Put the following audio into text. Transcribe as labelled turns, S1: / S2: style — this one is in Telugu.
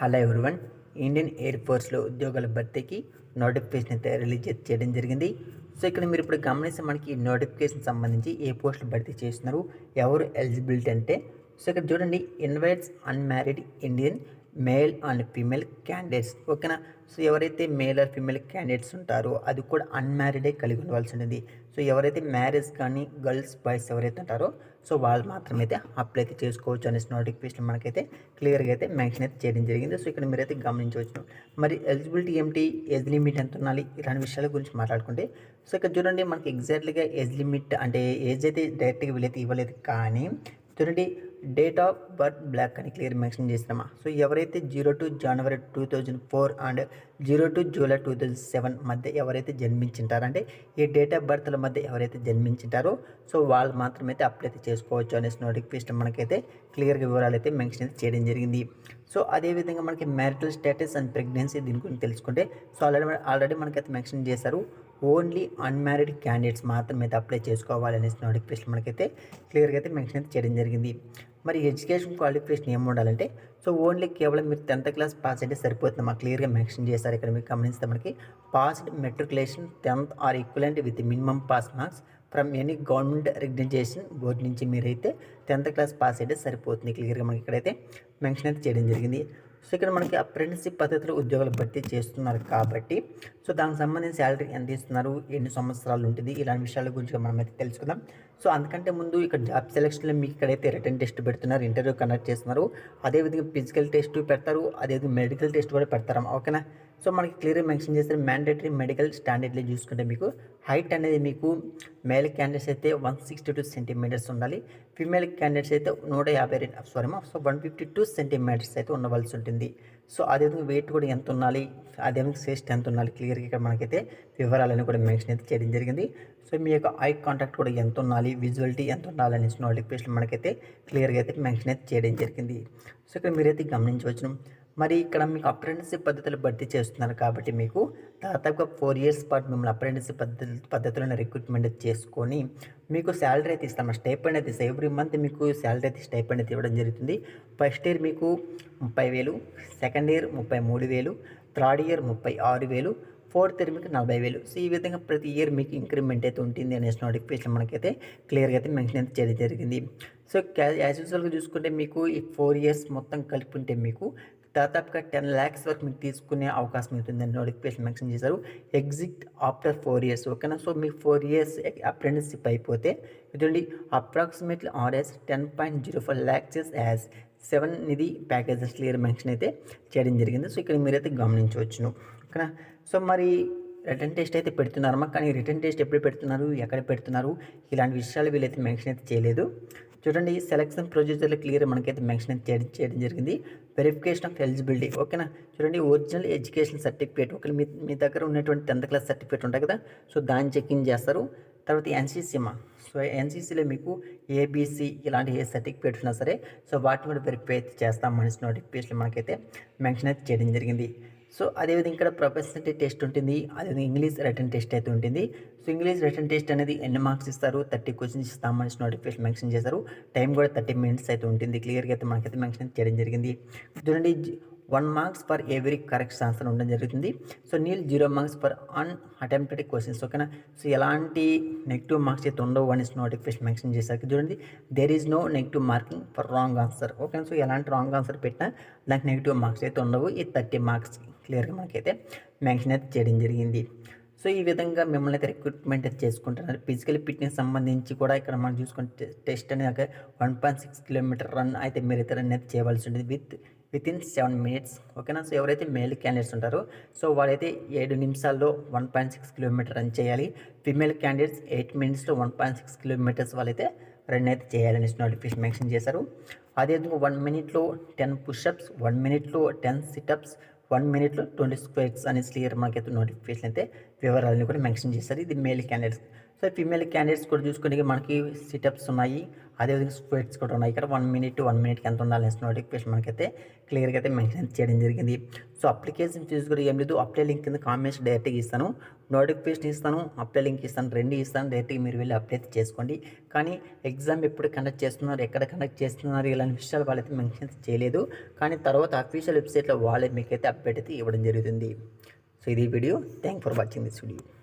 S1: Hello everyone. ఇండియన్ ఎయిర్ ఫోర్స్లో ఉద్యోగాల భర్తీకి నోటిఫికేషన్ అయితే రిలీజ్ చేయడం జరిగింది. సో ఇక్కడ మీరు ఇప్పుడు గమనిస్తే మనకి నోటిఫికేషన్ సంబంధించి ఏ పోస్టులు భర్తీ చేస్తున్నారు ఎవరు ఎలిజిబిలిటీ అంటే సో ఇక్కడ చూడండి. Invites unmarried Indian male and female candidates. ఓకేనా? సో ఎవరైతే మేల్ ఆర్ ఫీమేల్ క్యాండిడేట్స్ ఉంటారో అది కూడా అన్మ్యారీడే కలిగి ఉండవలసి ఉంటుంది సో ఎవరైతే మ్యారేజ్ కానీ గర్ల్స్ బాయ్స్ ఎవరైతే ఉంటారో సో వాళ్ళు మాత్రమే అయితే అప్లై అయితే చేసుకోవచ్చు అనేసి నోటిఫికేషన్ మనకైతే క్లియర్గా అయితే మెన్షన్ అయితే చేయడం జరిగింది. సో ఇక్కడ మీరైతే గమనించవచ్చు. మరి ఎలిజిబిలిటీ ఏమిటి? ఏజ్ లిమిట్ ఎంత ఉండాలి? ఇలాంటి విషయాల గురించి మాట్లాడుకుంటే సో ఇక్కడ చూడండి మనకి ఎగ్జాక్ట్లీగా ఏజ్ లిమిట్ అంటే ఏజ్ అయితే డైరెక్ట్గా వీళ్ళైతే ఇవ్వలేదు కానీ చూడండి డేట్ ఆఫ్ బర్త్ బ్లాక్ అని క్లియర్ మెన్షన్ చేసినామా? సో ఎవరైతే zero two January two thousand four and zero two July two thousand seven మధ్య ఎవరైతే జన్మించింటారంటే ఈ డేట్ ఆఫ్ బర్త్ల మధ్య ఎవరైతే జన్మించింటారో సో వాళ్ళు మాత్రమైతే అప్లై అయితే చేసుకోవచ్చు అనేసి నోటిఫికేషన్ మనకైతే క్లియర్గా వివరాలు అయితే మెన్షన్ అయితే చేయడం జరిగింది. సో అదేవిధంగా మనకి మ్యారిటల్ స్టేటస్ అండ్ ప్రెగ్నెన్సీ దీని గురించి తెలుసుకుంటే సో ఆల్రెడీ ఆల్రెడీ మనకైతే మెన్షన్ చేశారు. ఓన్లీ అన్మ్యారీడ్ క్యాండిడేట్స్ మాత్రమే అయితే అప్లై చేసుకోవాలి అనేసి నోటిఫికేషన్ మనకైతే క్లియర్గా అయితే మెన్షన్ అయితే చేయడం జరిగింది. మరి ఎడ్యుకేషన్ క్వాలిఫికేషన్ ఏమి ఉండాలంటే సో ఓన్లీ కేవలం మీరు టెన్త్ క్లాస్ పాస్ అయితే సరిపోతుంది మాకు క్లియర్గా మెన్షన్ చేశారు. ఇక్కడ మీరు గమనిస్తే మనకి passed matriculation tenth or equivalent with minimum pass marks from any government recognization board నుంచి మీరైతే టెన్త్ క్లాస్ పాస్ అయితే సరిపోతుంది క్లియర్గా మనకి ఇక్కడైతే మెన్షన్ అయితే చేయడం జరిగింది. సో ఇక్కడ మనకి అప్రెంటిస్షిప్ పద్ధతిలో ఉద్యోగాలు భర్తీ చేస్తున్నారు కాబట్టి సో దానికి సంబంధించి శాలరీ ఎంత ఇస్తున్నారు ఎన్ని సంవత్సరాలు ఉంటుంది ఇలాంటి విషయాల గురించి మనం అయితే తెలుసుకుందాం. సో అందుకంటే ముందు ఇక్కడ జాబ్ సెలక్షన్లో మీకు ఇక్కడైతే రిటర్న్ టెస్ట్ పెడుతున్నారు ఇంటర్వ్యూ కండక్ట్ చేస్తున్నారు. అదేవిధంగా ఫిజికల్ టెస్ట్ పెడతారు అదేవిధంగా మెడికల్ టెస్ట్ కూడా పెడతారు. ఓకేనా? సో మనకి క్లియర్గా మెన్షన్ చేస్తారు మ్యాండేటరీ మెడికల్ స్టాండర్డ్లో చూసుకుంటే మీకు హైట్ అనేది మీకు మేల్ క్యాండిడేట్స్ అయితే వన్ సిక్స్టీ టూ సెంటీమీటర్స్ ఉండాలి. ఫీమేల్ క్యాండిడేట్స్ అయితే నూట యాభై రెండు sorry so one fifty two centimetres అయితే ఉండవలసి ఉంటుంది. సో అదేవిధంగా వెయిట్ కూడా ఎంత ఉండాలి అదేవిధంగా సేస్ట్ ఎంత ఉండాలి క్లియర్గా ఇక్కడ మనకైతే వివరాలని కూడా మెన్షన్ అయితే చేయడం జరిగింది. సో మీ యొక్క ఐ కాంటాక్ట్ కూడా ఎంత ఉండాలి విజువలిటీ ఎంత ఉండాలి అనేసిన నోటిఫికేషన్ మనకైతే క్లియర్గా అయితే మెన్షన్ అయితే చేయడం జరిగింది. సో ఇక్కడ మీరైతే గమనించవచ్చును మరి ఇక్కడ మీకు అప్రెంటిస్షిప్ పద్ధతులు భర్తీ చేస్తున్నారు కాబట్టి మీకు దాదాపుగా ఫోర్ ఇయర్స్ పాటు మిమ్మల్ని అప్రెంటిస్షిప్ పద్ధతి పద్ధతులను రిక్రూట్మెంట్ చేసుకొని మీకు శాలరీ అయితే ఇస్తాం. స్టైపెండ్ అయితే ఇస్తాం. ఎవ్రీ మంత్ మీకు శాలరీ అయితే స్టైపెండ్ అయితే ఇవ్వడం జరుగుతుంది. ఫస్ట్ ఇయర్ మీకు ముప్పై వేలు సెకండ్ ఇయర్ ముప్పై మూడు వేలు థర్డ్ ఇయర్ ముప్పై ఆరు వేలు ఫోర్త్ ఇయర్ మీకు నలభై వేలు. సో ఈ విధంగా ప్రతి ఇయర్ మీకు ఇంక్రిమెంట్ అయితే ఉంటుంది అనేసి నోటిఫికేషన్ మనకైతే క్లియర్గా అయితే మెన్షన్ అయితే చేయడం జరిగింది. సో యాజ్ యూజువల్గా చూసుకుంటే మీకు ఈ ఫోర్ ఇయర్స్ మొత్తం కలిపి ఉంటే మీకు దాదాపుగా టెన్ ల్యాక్స్ వరకు మీకు తీసుకునే అవకాశం ఉంటుందని నోటిఫికేషన్ మెన్షన్ చేశారు. Exit after four years. ఓకేనా? సో మీ ఫోర్ ఇయర్స్ అప్రెంటిస్షిప్ అయిపోతే ఇదండి approximately R S ten point zero four lakhs as seven ఇది ప్యాకేజెస్ క్లియర్ మెన్షన్ అయితే చేయడం జరిగింది. సో ఇక్కడ మీరైతే గమనించవచ్చును. ఓకేనా? సో మరి రిటర్న్ టెస్ట్ అయితే పెడుతున్నారమ్మా. కానీ రిటర్న్ టెస్ట్ ఎప్పుడు పెడుతున్నారు? ఎక్కడ పెడుతున్నారు? ఇలాంటి విషయాలు వీళ్ళైతే మెన్షన్ అయితే చేయలేదు. చూడండి సెలక్షన్ ప్రొసీజర్లో క్లియర్ మనకైతే మెన్షన్ అయితే చేయడం చేయడం జరిగింది. వెరిఫికేషన్ ఆఫ్ ఎలిజిబిలిటీ ఓకేనా? చూడండి ఒరిజినల్ ఎడ్యుకేషన్ సర్టిఫికేట్ ఓకే మీ మీ దగ్గర ఉన్నటువంటి టెన్త్ క్లాస్ సర్టిఫికేట్ ఉంటాయి కదా సో దాన్ని చెకింగ్ చేస్తారు. తర్వాత ఎన్సీసీమా సో ఎన్సీసీలో మీకు ఏబీసీ ఇలాంటి ఏ సర్టిఫికేట్ ఉన్నా సరే సో వాటిని కూడా వెరిఫై అయితే చేస్తాం. మనిషి నోటిఫికేషన్ మనకైతే మెన్షన్ అయితే చేయడం జరిగింది. సో అదేవిధంగా ఇక్కడ ప్రొఫెషనల్ టెస్ట్ ఉంటుంది అదేవిధంగా ఇంగ్లీష్ రిటర్న్ టెస్ట్ అయితే ఉంటుంది. సో ఇంగ్లీష్ రిటర్న్ టెస్ట్ అనేది ఎన్ని మార్క్స్ ఇస్తారు? థర్టీ క్వశ్చన్స్ ఇస్తామని నోటిఫికేషన్ మెన్షన్ చేశారు. టైం కూడా థర్టీ మినిట్స్ అయితే ఉంటుంది. క్లియర్గా అయితే మనకైతే మెన్షన్ చేయడం జరిగింది. చూడండి one marks for every correct answer ఉండడం జరుగుతుంది. సో నీళ్ళు zero marks for unattempted questions ఓకేనా? సో ఎలాంటి నెగిటివ్ మార్క్స్ అయితే ఉండవు అని నోటిఫికేషన్ మెన్షన్ చేశారు. చూడండి there is no negative marking for wrong answer okay so ఎలాంటి రాంగ్ ఆన్సర్ పెట్టినా దానికి నెగిటివ్ మార్క్స్ అయితే ఉండవు. ఈ థర్టీ మార్క్స్ క్లియర్గా మనకైతే మెన్షన్ అయితే చేయడం జరిగింది. సో ఈ విధంగా మిమ్మల్ని అయితే రిక్రూట్మెంట్ అయితే చేసుకుంటున్నారు. ఫిజికల్ ఫిట్నెస్ సంబంధించి కూడా ఇక్కడ మనం చూసుకుంటే టెస్ట్ అనేది one point six kilometre run అయితే మీరు అయితే రన్ అయితే చేయవలసి ఉంటుంది. With with in seven minutes ఓకేనా సో ఎవరైతే మేల్ క్యాండిడేట్స్ ఉంటారో సో వాళ్ళైతే ఏడు నిమిషాల్లో one point six kilometre run చేయాలి. ఫిమేల్ క్యాండిడేట్స్ ఎయిట్ మినిట్స్లో వన్ పాయింట్ సిక్స్ కిలోమీటర్స్ వాళ్ళైతే రన్ అయితే చేయాలని నోటిఫికేషన్ మెన్షన్ చేశారు. అదేవిధంగా వన్ మినిట్లో టెన్ పుషప్స్ వన్ మినిట్లో టెన్ సిటప్స్ వన్ మినిట్లో ట్వంటీ స్క్వేర్స్ అనేసి క్లియర్ మనకైతే నోటిఫికేషన్ అయితే వివరాలను కూడా మెన్షన్ చేస్తారు ఇది male candidates so female candidates కూడా చూసుకుంటే మనకి సిటప్స్ ఉన్నాయి. అదేవిధంగా స్క్వేట్స్ కూడా ఉన్నాయి. ఇక్కడ వన్ మినిట్ వన్ మినిట్కి ఎంత ఉండాలి నోటిఫికేషన్ మనకైతే క్లియర్గా అయితే మెన్షన్ చేయడం జరిగింది. సో అప్లికేషన్ ఫీజు కూడా ఏం లేదు. అప్లై లింక్ కింద కామెంట్స్ డైరెక్ట్గా ఇస్తాను. నోటిఫికేషన్ ఇస్తాను. అప్లై లింక్ ఇస్తాను. రెండు ఇస్తాను. డైరెక్ట్గా మీరు వెళ్ళి అప్లై చేసుకోండి. కానీ ఎగ్జామ్ ఎప్పుడు కండక్ట్ చేస్తున్నారు? ఎక్కడ కండక్ట్ చేస్తున్నారు? ఇలాంటి విషయాలు వాళ్ళైతే మెన్షన్ చేయలేదు. కానీ తర్వాత అఫీషియల్ వెబ్సైట్లో వాళ్ళే మీకైతే అప్డేట్ అయితే ఇవ్వడం జరుగుతుంది. సో ఇది video. Thank for watching this video